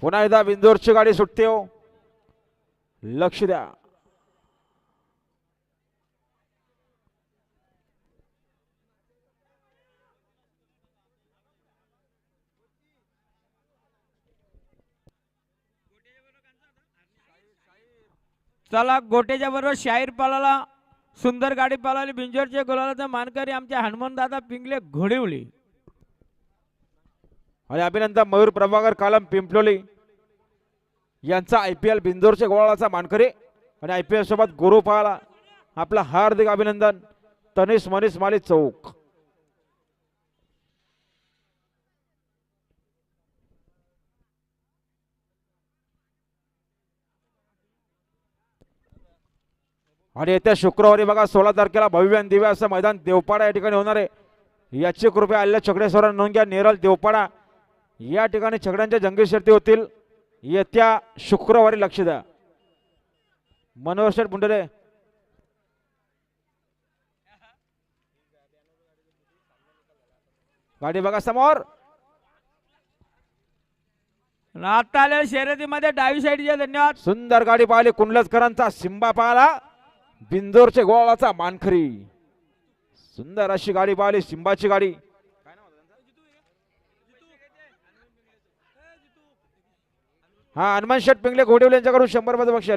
पुन्हा एकदा बिंदोरची गाडी सुटते हो. लक्ष द्या. चला गोटेच्या बरोबर शाहीर पालाला सुंदर गाडी पालाली बिंजोरच्या गुलालाचा मानकरी आमच्या हनुमान दादा पिंगले घोडिवली. आणि अभिनंदन मयूर प्रभाकर कालम पिंपलोली यांचा आय पी एल बिंदोरच्या गोळाचा मानकरी आणि आय पी एल सोबत गुरु पाहाला आपला हार्दिक अभिनंदन तनिष मनीष माली चौक. आणि येत्या शुक्रवारी बघा सोळा तारखेला भव्य दिव्या असं मैदान देवपाडा या ठिकाणी होणार आहे. याची कृपया आलेल्या छकडेश्वरांना नोंद घ्या. नेरल देवपाडा या ठिकाणी छकड्यांच्या जंगी शर्ती होतील. येत्या शुक्रवारी लक्ष द्या. मनोहर शेठ बुंडरे. गाडी बघा समोर. आता शर्यतीमध्ये डावी साईडचे धन्यवाद. सुंदर गाडी पाहिली कुंडलसकरांचा सिंबा पाहिला. बिंदोरचे गोळाचा मानखरी सुंदर अशी गाडी पाहिली सिंबाची गाडी. हा हनुमान शेट पिंगले घोडेवले यांच्याकडून शंभरमध्ये बक्षीस